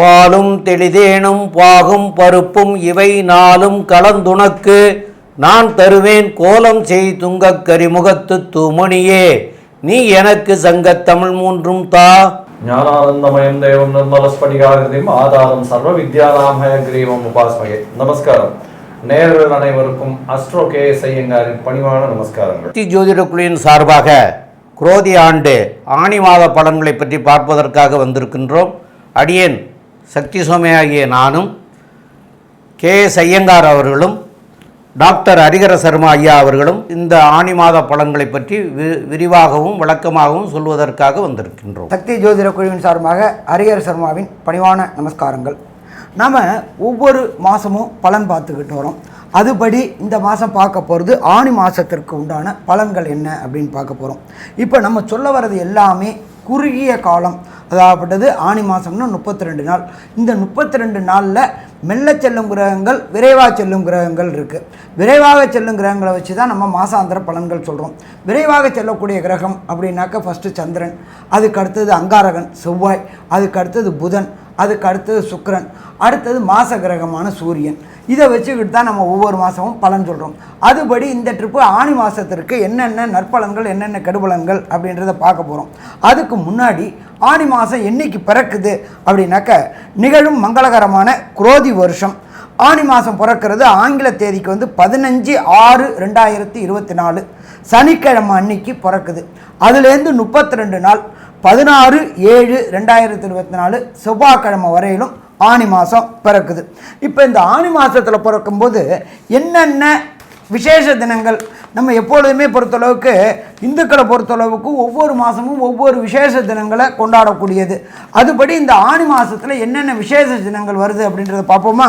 பாலும் தெளிதேனும் பாகும் பருப்பும் இவை நாளும் கலந்துனக்கு நான் தருவேன் கோலம் செய் துங்கக் கரிமுகத்து தூமணியே. நீ எனக்கு சங்கத்தமிழ் மூன்றும் தா. ஞானானந்தமயம் தேவம் நிர்மலஸ்படிகாகிருதியும் ஆதாரம் சர்வ வித்யாராமய கிரீவம் உபாஸ்மகே. நமஸ்காரம். நேர்கள் அனைவருக்கும் அஸ்ட்ரோ கே ஐயங்காரின் பணிவான நமஸ்காரங்கள். ஜோதிட குழுவின் சார்பாக குரோதி ஆண்டு ஆணி மாத பலன்களை பற்றி பார்ப்பதற்காக வந்திருக்கின்றோம். அடியேன் சக்தி சோமையாகிய நானும் கே எஸ் ஐயங்கார் அவர்களும் டாக்டர் ஹரிகர சர்மா ஐயா அவர்களும் இந்த ஆணி மாத பலன்களை பற்றி வி- விரிவாகவும் விளக்கமாகவும் சொல்வதற்காக வந்திருக்கின்றோம். சக்தி ஜோதிட குழுவின் சார்பாக ஹரிஹர சர்மாவின் பணிவான நமஸ்காரங்கள். நாம் ஒவ்வொரு மாதமும் பலன் பார்த்துக்கிட்டு வரோம். அதுபடி இந்த மாதம் பார்க்க போகிறது ஆணி மாதத்திற்கு உண்டான பலன்கள் என்ன அப்படின்னு பார்க்க போகிறோம் இப்போ நம்ம சொல்ல வர்றது எல்லாமே குறுகிய காலம் அதாகப்பட்டது ஆணி மாதம்னா முப்பத்தி ரெண்டு நாள். இந்த முப்பத்தி ரெண்டு நாளில் மெல்ல செல்லும் கிரகங்கள் விரைவாக செல்லும் கிரகங்கள் இருக்குது விரைவாக செல்லும் கிரகங்களை வச்சு தான் நம்ம மாசாந்திர பலன்கள் சொல்கிறோம் விரைவாக செல்லக்கூடிய கிரகம் அப்படின்னாக்க ஃபஸ்ட்டு சந்திரன் அதுக்கு அடுத்தது அங்காரகன் செவ்வாய் அதுக்கு அடுத்தது புதன் அதுக்கு அடுத்தது சுக்கரன் அடுத்தது மாச கிரகமான சூரியன். இதை வச்சுக்கிட்டு தான் நம்ம ஒவ்வொரு மாதமும் பலன் சொல்கிறோம் அதுபடி இந்த ட்ரிப்பு ஆணி மாதத்திற்கு என்னென்ன நற்பலன்கள் என்னென்ன கெடுபலன்கள் அப்படின்றத பார்க்க போகிறோம் அதுக்கு முன்னாடி ஆணி மாதம் என்னைக்கு பிறக்குது அப்படின்னாக்க நிகழும் மங்களகரமான குரோதி வருஷம். ஆணி மாதம் பிறக்கிறது ஆங்கில தேதிக்கு வந்து பதினஞ்சு ஆறு ரெண்டாயிரத்தி இருபத்தி நாலு. சனிக்கிழமை அன்னைக்கு பிறக்குது. அதுலேருந்து முப்பத்தி ரெண்டு நாள் பதினாறு ஏழு ரெண்டாயிரத்தி இருபத்தி நாலு செவ்வாய்க்கிழமை வரையிலும் ஆணி மாதம் பிறக்குது. இப்போ இந்த ஆணி மாதத்தில் பிறக்கும்போது என்னென்ன விசேஷ தினங்கள்? நம்ம எப்பொழுதுமே பொறுத்தளவுக்கு இந்துக்களை பொறுத்தளவுக்கு ஒவ்வொரு மாதமும் ஒவ்வொரு விசேஷ தினங்களை கொண்டாடக்கூடியது. அதுபடி இந்த ஆணி மாதத்தில் என்னென்ன விசேஷ தினங்கள் வருது அப்படின்றத பார்ப்போமா?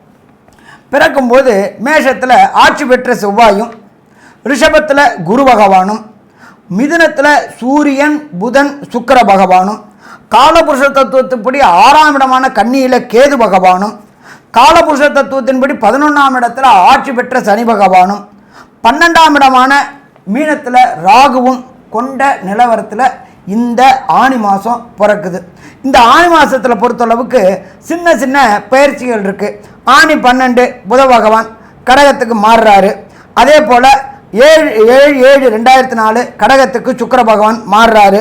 பிறக்கும்போது மேஷத்தில் ஆட்சி பெற்ற செவ்வாயும் ரிஷபத்தில் குரு பகவானும் மிதுனத்தில் சூரியன் புதன் சுக்கிர பகவானும் காலபுருஷ தத்துவத்தின்படி ஆறாம் இடமான கன்னியில் கேது பகவானும் காலபுருஷ தத்துவத்தின்படி பதினொன்றாம் இடத்துல ஆட்சி பெற்ற சனி பகவானும் பன்னெண்டாம் இடமான மீனத்தில் ராகுவும் கொண்ட நிலவரத்தில் இந்த ஆணி மாதம் பிறக்குது. இந்த ஆணி மாதத்தில் பொறுத்தளவுக்கு சின்ன சின்ன பயிற்சிகள் இருக்குது ஆணி பன்னெண்டு புத பகவான் கடகத்துக்கு மாறுறாரு. அதே போல் ஏழு ஏழு ஏழு ரெண்டாயிரத்தி நாலு கடகத்துக்கு சுக்கர பகவான் மாறுறாரு.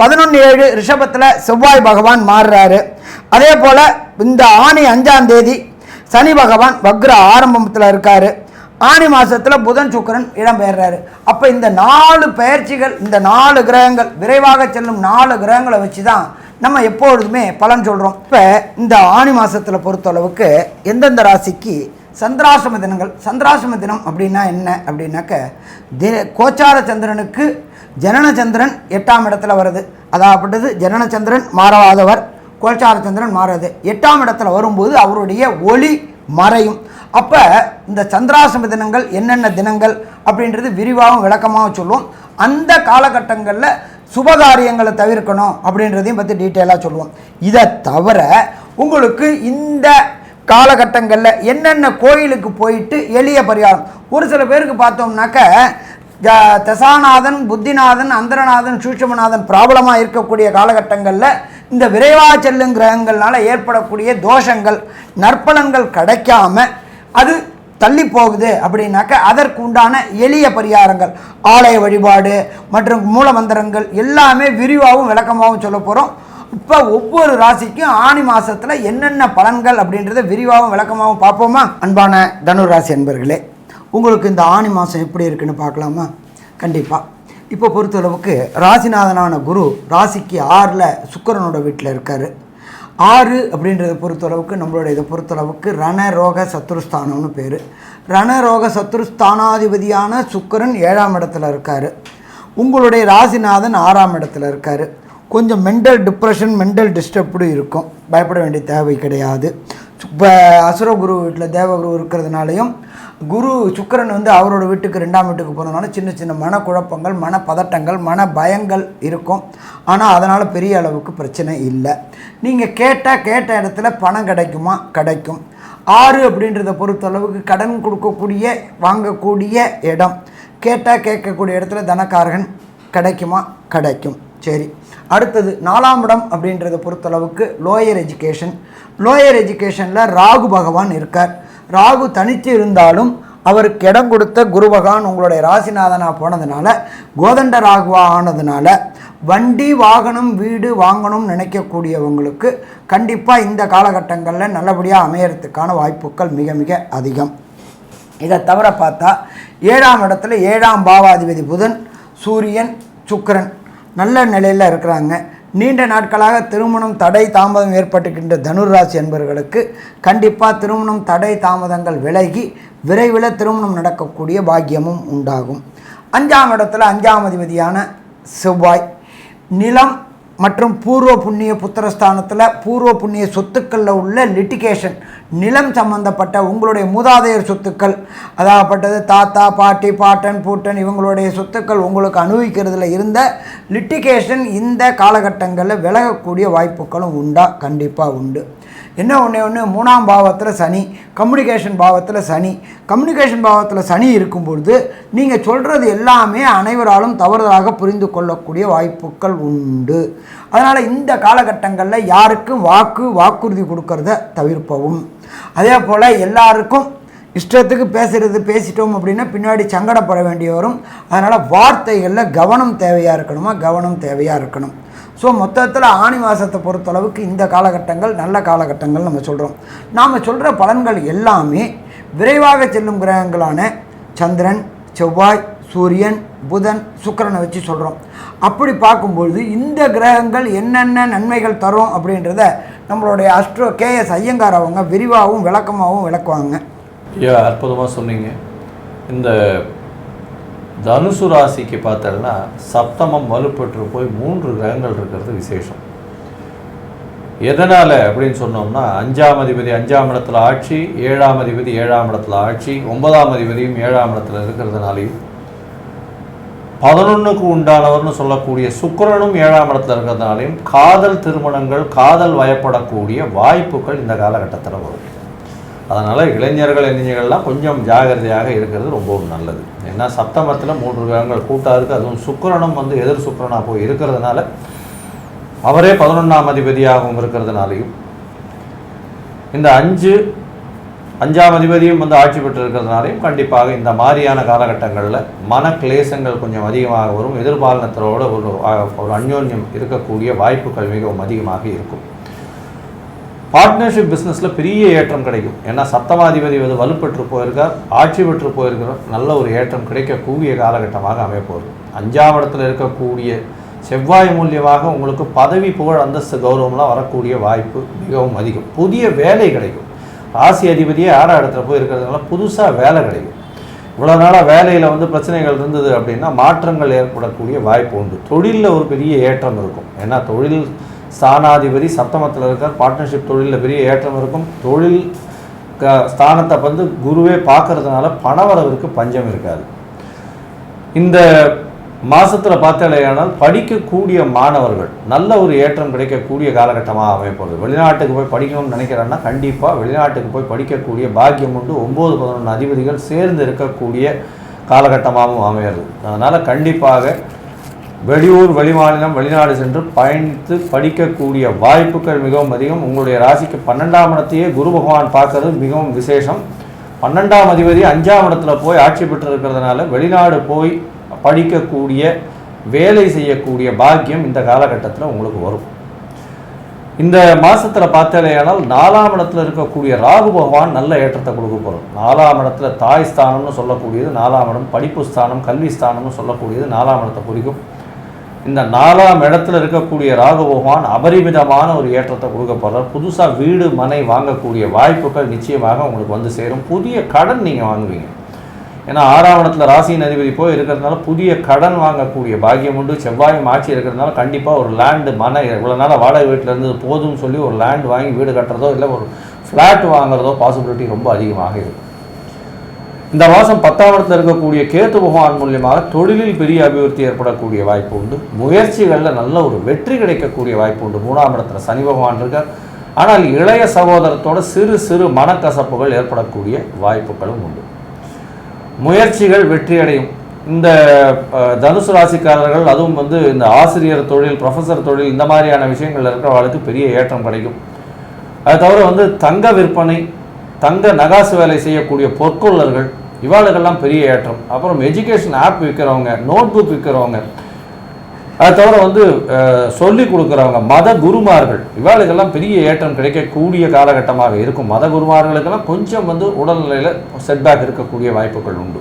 பதினொன்று ஏழு ரிஷபத்தில் செவ்வாய் பகவான் மாறுறாரு. அதே போல் இந்த ஆணி அஞ்சாம் தேதி சனி பகவான் வக்ர ஆரம்பத்தில் இருக்காரு. ஆணி மாதத்தில் புதன் சுக்கிரன் இடம்பெயர்றாரு. அப்போ இந்த நாலு பெயர்ச்சிகள் இந்த நாலு கிரகங்கள் விரைவாக செல்லும் நாலு கிரகங்களை வச்சு தான் நம்ம எப்பொழுதுமே பலன் சொல்கிறோம் இப்போ இந்த ஆணி மாதத்தில் பொறுத்தளவுக்கு எந்தெந்த ராசிக்கு சந்திராசிரம தினங்கள் சந்திராசிரம தினம் அப்படின்னா என்ன? அப்படின்னாக்க தி கோச்சார சந்திரனுக்கு ஜனனச்சந்திரன் எட்டாம் இடத்துல வருது. அதாகப்பட்டது ஜனனச்சந்திரன் மாறாதவர் கோச்சார சந்திரன் மாறாது. எட்டாம் இடத்துல வரும்போது அவருடைய ஒளி மறையும். அப்போ இந்த சந்திராசிரம தினங்கள் என்னென்ன தினங்கள் அப்படின்றது விரிவாகவும் விளக்கமாகவும் சொல்லுவோம். அந்த காலகட்டங்களில் சுபகாரியங்களை தவிர்க்கணும் அப்படின்றதையும் பற்றி டீட்டெயிலாக சொல்லுவோம். இதை தவிர உங்களுக்கு இந்த காலகட்டங்களில் என்னென்ன கோயிலுக்கு போயிட்டு எளிய பரிகாரம். ஒரு சில பேருக்கு பார்த்தோம்னாக்க தசாநாதன் புத்திநாதன் அந்தரநாதன் சூட்சமநாதன் ப்ராப்ளமாக இருக்கக்கூடிய காலகட்டங்களில் இந்த விரைவாக செல்லும் கிரகங்கள்னால ஏற்படக்கூடிய தோஷங்கள் நற்பலன்கள் கிடைக்காம அது தள்ளி போகுது அப்படின்னாக்க அதற்கு உண்டான எளிய பரிகாரங்கள். ஆலய வழிபாடு மற்றும் மூலமந்திரங்கள் எல்லாமே விரிவாகவும் விளக்கமாகவும் சொல்ல போகிறோம் இப்போ ஒவ்வொரு ராசிக்கும் ஆணி மாதத்தில் என்னென்ன பலன்கள் அப்படின்றத விரிவாகவும் விளக்கமாகவும் பார்ப்போமா? அன்பான தனுராசி ராசி அன்பர்களே உங்களுக்கு இந்த ஆணி மாதம் எப்படி இருக்குன்னு பார்க்கலாமா? கண்டிப்பாக இப்போ பொறுத்தளவுக்கு ராசிநாதனான குரு ராசிக்கு ஆறில் சுக்கிரனோட வீட்டில் இருக்கார். ஆறு அப்படின்றத பொறுத்தளவுக்கு நம்மளோட இதை பொறுத்தளவுக்கு ரணரோக சத்ருஸ்தானம்னு பேர். ரணரோக சத்ருஸ்தானாதிபதியான சுக்கிரன் ஏழாம் இடத்துல இருக்கார். உங்களுடைய ராசிநாதன் ஆறாம் இடத்துல இருக்கார். கொஞ்சம் மென்டல் டிப்ரெஷன் மென்டல் டிஸ்டர்ப்டு இருக்கும். பயப்பட வேண்டிய தேவை கிடையாது. இப்போ அசுரகுரு வீட்டில் தேவகுரு இருக்கிறதுனாலையும் குரு சுக்கரன் வந்து அவரோட வீட்டுக்கு ரெண்டாம் வீட்டுக்கு போனதுனால சின்ன சின்ன மனக்குழப்பங்கள் மன பதட்டங்கள் மன பயங்கள் இருக்கும். ஆனால் அதனால் பெரிய அளவுக்கு பிரச்சனை இல்லை. நீங்கள் கேட்டால் கேட்ட இடத்துல பணம் கிடைக்குமா? கிடைக்கும். ஆறு அப்படின்றத பொறுத்தளவுக்கு கடன் கொடுக்கக்கூடிய வாங்கக்கூடிய இடம். கேட்டால் கேட்கக்கூடிய இடத்துல தனக்காரகன் கிடைக்குமா? கிடைக்கும். சரி. அடுத்தது நாலாம் இடம் அப்படின்றத பொறுத்தளவுக்கு லோயர் எஜுகேஷன். லோயர் எஜுகேஷனில் ராகு பகவான் இருக்கார். ராகு தனித்து இருந்தாலும் அவருக்கு இடம் கொடுத்த குரு பகவான் உங்களுடைய ராசிநாதனாக போனதுனால கோதண்ட ராகுவா ஆனதுனால வண்டி வாகனம் வீடு வாங்கணும்னு நினைக்கக்கூடியவங்களுக்கு கண்டிப்பாக இந்த காலகட்டங்களில் நல்லபடியாக அமையறதுக்கான வாய்ப்புகள் மிக மிக அதிகம். இதை தவிர பார்த்தா ஏழாம் இடத்துல ஏழாம் பாவாதிபதி புதன் சூரியன் சுக்கரன் நல்ல நிலையில் இருக்கிறாங்க. நீண்ட நாட்களாக திருமணம் தடை தாமதம் ஏற்பட்டுக்கின்ற தனுராசி என்பவர்களுக்கு கண்டிப்பாக திருமணம் தடை தாமதங்கள் விலகி விரைவில் திருமணம் நடக்கக்கூடிய பாக்கியமும் உண்டாகும். அஞ்சாம் இடத்துல அஞ்சாம் அதிபதியான செவ்வாய். நிலம் மற்றும் பூர்வ புண்ணிய புத்திரஸ்தானத்தில் பூர்வ புண்ணிய சொத்துக்களில் உள்ள லிட்டிகேஷன் நிலம் சம்பந்தப்பட்ட உங்களுடைய மூதாதையர் சொத்துக்கள் அதாகப்பட்டது தாத்தா பாட்டி பாட்டன் பூட்டன் இவங்களுடைய சொத்துக்கள் உங்களுக்கு அனுபவிக்கிறதுல இருந்த லிட்டிகேஷன் இந்த காலகட்டங்களில் விலகக்கூடிய வாய்ப்புகளும் உண்டா? கண்டிப்பாக உண்டு. என்ன ஒன்று ஒன்று மூணாம் பாவத்தில் சனி கம்யூனிகேஷன் பாவத்தில் சனி. கம்யூனிகேஷன் பாவத்தில் சனி இருக்கும் பொழுது நீங்கள் சொல்கிறது எல்லாமே அனைவராலும் தவறுதலாக புரிந்து கொள்ளக்கூடிய வாய்ப்புகள் உண்டு. அதனால் இந்த காலகட்டங்களில் யாருக்கும் வாக்கு வாக்குறுதி கொடுக்கறத தவிர்ப்பவும். அதே போல் எல்லாருக்கும் இஷ்டத்துக்கு பேசுகிறது பேசிட்டோம் அப்படின்னா பின்னாடி சங்கடப்பட வேண்டி வரும் அதனால் வார்த்தைகளில் கவனம் தேவையாக இருக்கணுமா? கவனம் தேவையாக இருக்கணும். ஸோ மொத்தத்தில் ஆணி மாதத்தை பொறுத்தளவுக்கு இந்த காலகட்டங்கள் நல்ல காலகட்டங்கள் நம்ம சொல்கிறோம் நாம் சொல்கிற பலன்கள் எல்லாமே விரைவாக செல்லும் கிரகங்களான சந்திரன் செவ்வாய் சூரியன் புதன் சுக்கிரனை வச்சு சொல்கிறோம் அப்படி பார்க்கும்பொழுது இந்த கிரகங்கள் என்னென்ன நன்மைகள் தரும் அப்படின்றத நம்மளுடைய அஸ்ட்ரோ கேஎஸ் ஐயங்கார் அவங்க விரிவாகவும் விளக்கமாகவும் விளக்குவாங்க. ஐயா அற்புதமாக சொன்னீங்க. இந்த தனுசு ராசிக்கு பார்த்தோம்னா சப்தமம் வலுப்பெற்று போய் மூன்று கிரகங்கள் இருக்கிறது விசேஷம். எதனால் அப்படின்னு சொன்னோம்னா அஞ்சாம் அதிபதி அஞ்சாம் இடத்துல ஆட்சி ஏழாம் அதிபதி ஏழாம் இடத்துல ஆட்சி ஒன்பதாம் அதிபதியும் ஏழாம் இடத்துல இருக்கிறதுனாலையும் பதினொன்றுக்கு உண்டானவர்னு சொல்லக்கூடிய சுக்கரனும் ஏழாம் இடத்துல இருக்கிறதுனாலையும் காதல் திருமணங்கள் காதல் வயப்படக்கூடிய வாய்ப்புகள் இந்த காலகட்டத்தில் வரும். அதனால் இளைஞர்கள் இளைஞர்கள்லாம் கொஞ்சம் ஜாகிரதையாக இருக்கிறது ரொம்பவும் நல்லது. ஏன்னா சப்தமத்தில் மூன்று கிரகங்கள் கூட்டாக இருக்குது அதுவும் சுக்கரனும் வந்து எதிர் சுக்கரனாக போய் இருக்கிறதுனால அவரே பதினொன்றாம் அதிபதியாகவும் இருக்கிறதுனாலையும் இந்த அஞ்சு அஞ்சாம் அதிபதியும் வந்து ஆட்சி பெற்று இருக்கிறதுனாலையும் கண்டிப்பாக இந்த மாதிரியான காலகட்டங்களில் மன கிளேசங்கள் கொஞ்சம் அதிகமாக வரும். எதிர்பாலனத்தோட ஒரு ஒரு அந்யோன்யம் இருக்கக்கூடிய வாய்ப்புகள் மிகவும் அதிகமாக இருக்கும். பார்ட்னர்ஷிப் பிஸ்னஸில் பெரிய ஏற்றம் கிடைக்கும். ஏன்னா சப்தமாதிபதி வந்து வலுப்பெற்று போயிருக்கார் ஆட்சி பெற்று போயிருக்கிறோம் நல்ல ஒரு ஏற்றம் கிடைக்கக்கூடிய காலகட்டமாக அமையப்போகுது. அஞ்சாம் இடத்துல இருக்கக்கூடிய செவ்வாய் மூலியமாக உங்களுக்கு பதவி புகழ் அந்தஸ்து கௌரவம்லாம் வரக்கூடிய வாய்ப்பு மிகவும் அதிகம். புதிய வேலை கிடைக்கும். ராசி அதிபதியே ஆறாம் இடத்துல போய் இருக்கிறதுனால புதுசாக வேலை கிடைக்கும். இவ்வளோ நாளாக வேலையில் வந்து பிரச்சனைகள் இருந்தது அப்படின்னா மாற்றங்கள் ஏற்படக்கூடிய வாய்ப்பு உண்டு. தொழிலில் ஒரு பெரிய ஏற்றம் இருக்கும். ஏன்னா தொழில் ஸ்தானாதிபதி சப்தமத்தில் இருக்கார். பார்ட்னர்ஷிப் தொழிலில் பெரிய ஏற்றம் இருக்கும். தொழில் க ஸ்தானத்தை வந்து குருவே பார்க்கறதுனால பணவரவிற்கு பஞ்சம் இருக்காது. இந்த மாதத்தில் பார்த்தாலேயானால் படிக்கக்கூடிய மாணவர்கள் நல்ல ஒரு ஏற்றம் கிடைக்கக்கூடிய காலகட்டமாக அமைப்பது. வெளிநாட்டுக்கு போய் படிக்கணும்னு நினைக்கிறேன்னா கண்டிப்பாக வெளிநாட்டுக்கு போய் படிக்கக்கூடிய பாக்கியம் உண்டு. ஒம்பது பதினொன்று அதிபதிகள் சேர்ந்து இருக்கக்கூடிய காலகட்டமாகவும் அமையிறது. அதனால் கண்டிப்பாக வெளியூர் வெளிமாநிலம் வெளிநாடு சென்று பயணித்து படிக்கக்கூடிய வாய்ப்புகள் மிகவும் அதிகம். உங்களுடைய ராசிக்கு பன்னெண்டாம் இடத்தையே குரு பகவான் பார்க்கறது மிகவும் விசேஷம். பன்னெண்டாம் அதிபதி அஞ்சாம் இடத்துல போய் ஆட்சி பெற்று இருக்கிறதுனால வெளிநாடு போய் படிக்கக்கூடிய வேலை செய்யக்கூடிய பாக்கியம் இந்த காலகட்டத்தில் உங்களுக்கு வரும். இந்த மாதத்தில் பார்த்தாலேயானால் நாலாம் இடத்துல இருக்கக்கூடிய ராகு பகவான் நல்ல ஏற்றத்தை கொடுக்க போகிறோம் நாலாம் இடத்துல தாய் ஸ்தானம்னு சொல்லக்கூடியது நாலாம் இடம் படிப்பு ஸ்தானம் கல்வி ஸ்தானம்னு சொல்லக்கூடியது நாலாம் இடத்தை குறிக்கும். இந்த நாலாம் இடத்துல இருக்கக்கூடிய ராகு பகவான் அபரிமிதமான ஒரு ஏற்றத்தை கொடுக்க போகிறார் புதுசாக வீடு மனை வாங்கக்கூடிய வாய்ப்புகள் நிச்சயமாக உங்களுக்கு வந்து சேரும். புதிய கடன் நீங்கள் வாங்குவீங்க. ஏன்னா ஆறாம் இடத்துல ராசியின் அதிபதி போய் இருக்கிறதுனால புதிய கடன் வாங்கக்கூடிய பாக்கியம் உண்டு. செவ்வாயும் ஆட்சி இருக்கிறதுனால கண்டிப்பாக ஒரு லேண்டு மனை இவ்வளோ நாள் வாடகை வீட்டில் இருந்தது போதும்னு சொல்லி ஒரு லேண்ட் வாங்கி வீடு கட்டுறதோ இல்லை ஒரு ஃப்ளாட் வாங்குறதோ பாசிபிலிட்டி ரொம்ப அதிகமாக இருக்கும் இந்த மாதம் பத்தாம் இடத்துல இருக்கக்கூடிய கேத்து பகவான் மூலியமாக தொழிலில் பெரிய அபிவிருத்தி ஏற்படக்கூடிய வாய்ப்பு உண்டு. முயற்சிகளில் நல்ல ஒரு வெற்றி கிடைக்கக்கூடிய வாய்ப்பு உண்டு. மூணாம் இடத்துல சனி பகவான் இருக்கார். ஆனால் இளைய சகோதரத்தோட சிறு சிறு மனக்கசப்புகள் ஏற்படக்கூடிய வாய்ப்புகளும் உண்டு. முயற்சிகள் வெற்றியடையும். இந்த தனுசு ராசிக்காரர்கள் அதுவும் வந்து இந்த ஆசிரியர் தொழில் ப்ரொஃபஸர் தொழில் இந்த மாதிரியான விஷயங்கள் இருக்கிறவர்களுக்கு பெரிய ஏற்றம் கிடைக்கும். அது தவிர வந்து தங்க விற்பனை தங்க நகாசு வேலை செய்யக்கூடிய பொற்கொள்ளர்கள் இவாளுக்கெல்லாம் பெரிய ஏற்றம். அப்புறம் எஜுகேஷன் ஆப் விற்கிறவங்க நோட் புக் விற்கிறவங்க அது தவிர வந்து சொல்லி கொடுக்குறவங்க மத குருமார்கள் இவாளுக்கெல்லாம் பெரிய ஏற்றம் கிடைக்கக்கூடிய காலகட்டமாக இருக்கும். மத குருமார்களுக்கெல்லாம் கொஞ்சம் வந்து உடல்நிலையில் செட்பேக் இருக்கக்கூடிய வாய்ப்புகள் உண்டு.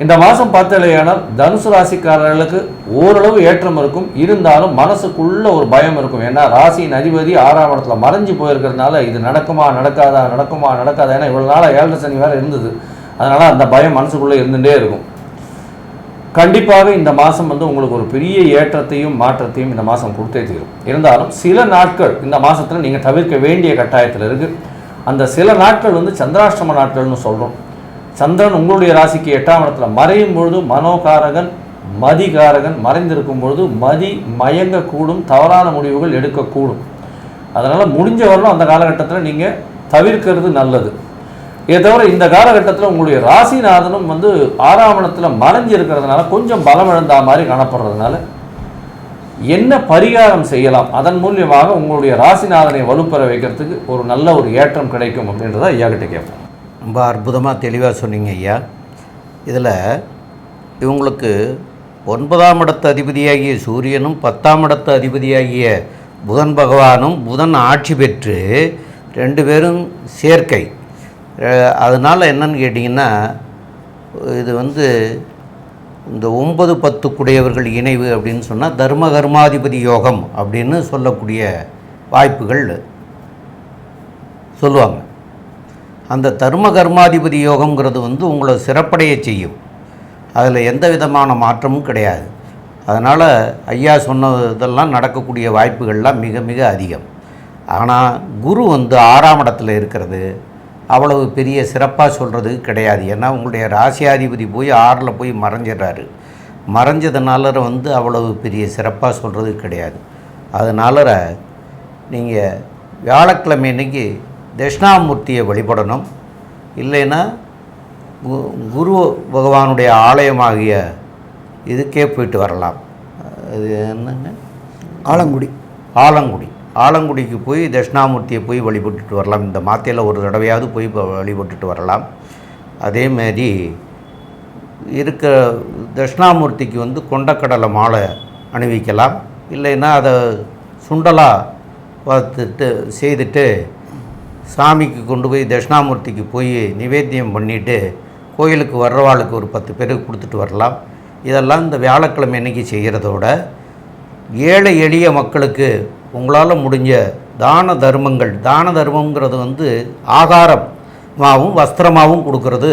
இந்த மாதம் பார்த்தாலேயானால் தனுசு ராசிக்காரர்களுக்கு ஓரளவு ஏற்றம் இருக்கும். இருந்தாலும் மனசுக்குள்ள ஒரு பயம் இருக்கும். ஏன்னா ராசியின் அதிபதி ஆறாம் இடத்துல மறைஞ்சு போயிருக்கிறதுனால இது நடக்குமா நடக்காதா நடக்குமா நடக்காதா? ஏன்னா இவ்வளோ நாளாக ஏழரை சனி வேறு இருந்தது. அதனால் அந்த பயம் மனசுக்குள்ளே இருந்துகிட்டே இருக்கும். கண்டிப்பாக இந்த மாதம் வந்து உங்களுக்கு ஒரு பெரிய ஏற்றத்தையும் மாற்றத்தையும் இந்த மாதம் கொடுத்தே தீரும். இருந்தாலும் சில நாட்கள் இந்த மாதத்தில் நீங்கள் தவிர்க்க வேண்டிய கட்டாயத்தில் இருக்குது அந்த சில நாட்கள் வந்து சந்திராஷ்டம நாட்கள்னு சொல்கிறோம் சந்திரன் உங்களுடைய ராசிக்கு எட்டாம் இடத்துல மறையும் பொழுது மனோகாரகன் மதிகாரகன் மறைந்திருக்கும் பொழுது மதி மயங்கக்கூடும் தவறான முடிவுகள் எடுக்கக்கூடும். அதனால் முடிஞ்ச வரலும் அந்த காலகட்டத்தில் நீங்கள் தவிர்க்கிறது நல்லது. இதை தவிர இந்த காலகட்டத்தில் உங்களுடைய ராசிநாதனும் வந்து ஆறாமணத்தில் இடத்துல மறைஞ்சு இருக்கிறதுனால கொஞ்சம் பலம் இழந்தா மாதிரி காணப்படுறதுனால என்ன பரிகாரம் செய்யலாம்? அதன் மூலியமாக உங்களுடைய ராசிநாதனை வலுப்பெற வைக்கிறதுக்கு ஒரு நல்ல ஒரு ஏற்றம் கிடைக்கும் அப்படின்றத ஐயா கிட்ட கேட்போம். ரொம்ப அற்புதமாக தெளிவாக சொன்னீங்க ஐயா. இதில் இவங்களுக்கு ஒன்பதாம் இடத்து அதிபதியாகிய சூரியனும் பத்தாம் இடத்து அதிபதியாகிய புதன் பகவானும் புதன் ஆட்சி பெற்று ரெண்டு பேரும் சேர்க்கை. அதனால் என்னன்னு கேட்டிங்கன்னா இது வந்து இந்த ஒன்பது பத்து குடையவர்கள் இணைவு அப்படின்னு சொன்னால் தர்ம கர்மாதிபதி யோகம் அப்படின்னு சொல்லக்கூடிய வாய்ப்புகள் சொல்லுவாங்க. அந்த தர்ம கர்மாதிபதி யோகங்கிறது வந்து உங்களை சிறப்படைய செய்யும். அதில் எந்த விதமான மாற்றமும் கிடையாது. அதனால் ஐயா சொன்ன இதெல்லாம் நடக்கக்கூடிய வாய்ப்புகள்லாம் மிக மிக அதிகம். ஆனால் குரு வந்து ஆறாம் இடத்துல இருக்கிறது. அவ்வளவு பெரிய சிறப்பாக சொல்கிறது கிடையாது. ஏன்னா உங்களுடைய ராசியாதிபதி போய் ஆறில் போய் மறைஞ்சிடுறாரு. மறைஞ்சதுனால வந்து அவ்வளவு பெரிய சிறப்பாக சொல்கிறது கிடையாது. அதனால நீங்கள் வியாழக்கிழமை இன்றைக்கி தட்சிணாமூர்த்தியை வழிபடணும். இல்லைன்னா குரு பகவானுடைய ஆலயமாகிய இதுக்கே போயிட்டு வரலாம். அது என்னங்க? ஆலங்குடி. ஆலங்குடி. ஆலங்குடிக்கு போய் தட்சிணாமூர்த்தியை போய் வழிபட்டுட்டு வரலாம். இந்த மாத்தையில் ஒரு தடவையாவது போய் வழிபட்டுட்டு வரலாம். அதேமாரி இருக்க தட்சிணாமூர்த்திக்கு வந்து கொண்டக்கடலை மாலை அணிவிக்கலாம். இல்லைன்னா அதை சுண்டலாக பார்த்துட்டு செய்துட்டு சாமிக்கு கொண்டு போய் தட்சிணாமூர்த்திக்கு போய் நிவேத்தியம் பண்ணிவிட்டு கோயிலுக்கு வர்றவாளுக்கு ஒரு பத்து பேருக்கு கொடுத்துட்டு வரலாம். இதெல்லாம் இந்த வியாழக்கிழமை அன்னைக்கு செய்கிறதோட ஏழை எளிய மக்களுக்கு உங்களால் முடிஞ்ச தான தர்மங்கள். தான தர்மங்கிறது வந்து ஆகாரமாகவும் வஸ்திரமாகவும் கொடுக்கறது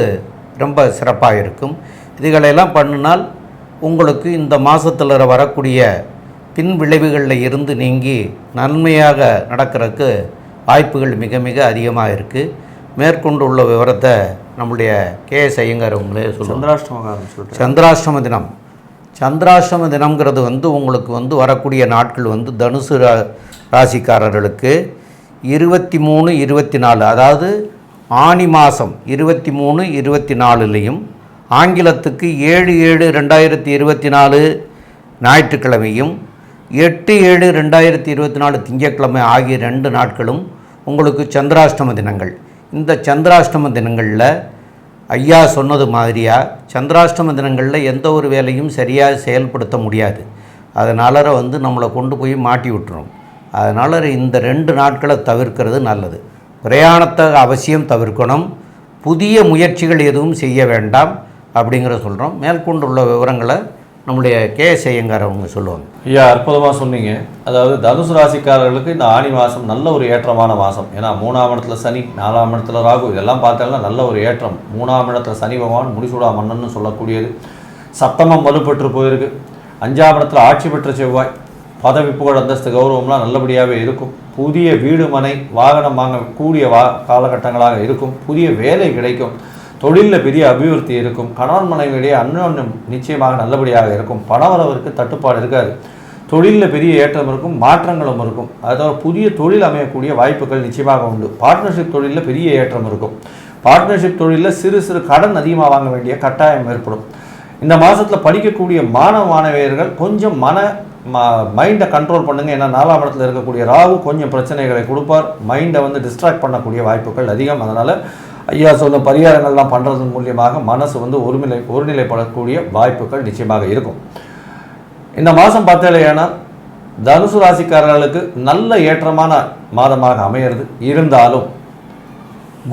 ரொம்ப சிறப்பாக இருக்கும். இதுகளெல்லாம் பண்ணினால் உங்களுக்கு இந்த மாதத்தில் வரக்கூடிய பின் விளைவுகளில் இருந்து நீங்கி நன்மையாக நடக்கிறதுக்கு வாய்ப்புகள் மிக மிக அதிகமாக இருக்குது மேற்கொண்டு உள்ள விவரத்தை நம்முடைய கே எஸ் ஐயங்கார் அவங்களே சொல்லுவாங்க. சந்திராஷ்டம சந்திராஷ்டம தினம். சந்திராஷ்டம தினம்ங்கிறது வந்து உங்களுக்கு வந்து வரக்கூடிய நாட்கள் வந்து தனுசு ரா ராசிக்காரர்களுக்கு இருபத்தி மூணு இருபத்தி நாலு அதாவது ஆனி மாதம் இருபத்தி மூணு இருபத்தி நாலுலேயும் ஆங்கிலத்துக்கு ஏழு ஏழு ரெண்டாயிரத்தி இருபத்தி நாலு ஞாயிற்றுக்கிழமையும் எட்டு ஏழு ரெண்டாயிரத்தி இருபத்தி நாலு திங்கட்கிழமை ஆகிய ரெண்டு நாட்களும் உங்களுக்கு சந்திராஷ்டம தினங்கள். இந்த சந்திராஷ்டம தினங்களில் ஐயா சொன்னது மாதிரியா? சந்திராஷ்டம தினங்களில் எந்த ஒரு வேலையும் சரியாக செயல்படுத்த முடியாது. அதனால வந்து நம்மளை கொண்டு போய் மாட்டி விட்டுரும். அதனால் இந்த ரெண்டு நாட்களை தவிர்க்கிறது நல்லது. பிரயாணத்தை அவசியம் தவிர்க்கணும். புதிய முயற்சிகள் எதுவும் செய்ய வேண்டாம் அப்படிங்கிற சொல்கிறோம் மேற்கொண்டுள்ள விவரங்களை நம்முடைய கேஎஸ் ஐயங்கார் அவங்க சொல்லுவாங்க. ஐயா அற்புதமாக சொன்னீங்க. அதாவது தனுசு ராசிக்காரர்களுக்கு இந்த ஆணி மாதம் நல்ல ஒரு ஏற்றமான மாதம் ஏன்னா மூணாம் இடத்துல சனி நாலாம் இடத்துல ராகு இதெல்லாம் பார்த்தோம்னா நல்ல ஒரு ஏற்றம். மூணாம் இடத்துல சனி பகவான் முடிசூடா மன்னன்னு சொல்லக்கூடியது. சப்தமம் வலுப்பெற்று போயிருக்கு. அஞ்சாம் இடத்துல ஆட்சி பெற்ற செவ்வாய். பதவி புகழ் அந்தஸ்து கௌரவம்லாம் நல்லபடியாகவே இருக்கும். புதிய வீடு மனை வாகனம் வாங்க கூடிய வா காலகட்டங்களாக இருக்கும். புதிய வேலை கிடைக்கும். தொழிலில் பெரிய அபிவிருத்தி இருக்கும். கணவன் மனைவியிடையே அன்யோன்யம் நிச்சயமாக நல்லபடியாக இருக்கும். பணவரவிற்கு தட்டுப்பாடு இருக்காது. தொழிலில் பெரிய ஏற்றம் இருக்கும் மாற்றங்களும் இருக்கும். அதாவது புதிய தொழில் அமையக்கூடிய வாய்ப்புகள் நிச்சயமாக உண்டு. பார்ட்னர்ஷிப் தொழிலில் பெரிய ஏற்றம் இருக்கும். பார்ட்னர்ஷிப் தொழிலில் சிறு சிறு கடன் அதிகமாக வாங்க வேண்டிய கட்டாயம் ஏற்படும். இந்த மாதத்தில் படிக்கக்கூடிய மாணவ மாணவியர்கள் கொஞ்சம் மன மைண்டை கண்ட்ரோல் பண்ணுங்கள் ஏன்னா நாலாம் இடத்துல இருக்கக்கூடிய ராகு கொஞ்சம் பிரச்சனைகளை கொடுப்பார். மைண்டை வந்து டிஸ்ட்ராக்ட் பண்ணக்கூடிய வாய்ப்புகள் அதிகம். அதனால் ஐயா சொன்ன பரிகாரங்கள்லாம் பண்ணுறதன் மூலியமாக மனசு வந்து ஒருநிலை ஒருநிலைப்படக்கூடிய வாய்ப்புகள் நிச்சயமாக இருக்கும். இந்த மாதம் பார்த்தீங்கன்னா தனுசு ராசிக்காரர்களுக்கு நல்ல ஏற்றமான மாதமாக அமையிறது. இருந்தாலும்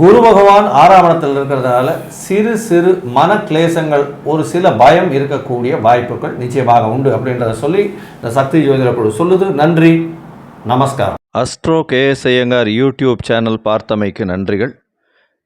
குரு பகவான் ஆறாம் இடத்தில் இருக்கிறதுனால சிறு சிறு மன கிளேசங்கள் ஒரு சில பயம் இருக்கக்கூடிய வாய்ப்புகள் நிச்சயமாக உண்டு அப்படின்றத சொல்லி இந்த சக்தி ஜோதிட குழு சொல்லுது. நன்றி. நமஸ்காரம். Astro KS Iyengar YouTube channel பார்த்தமைக்கு நன்றிகள்.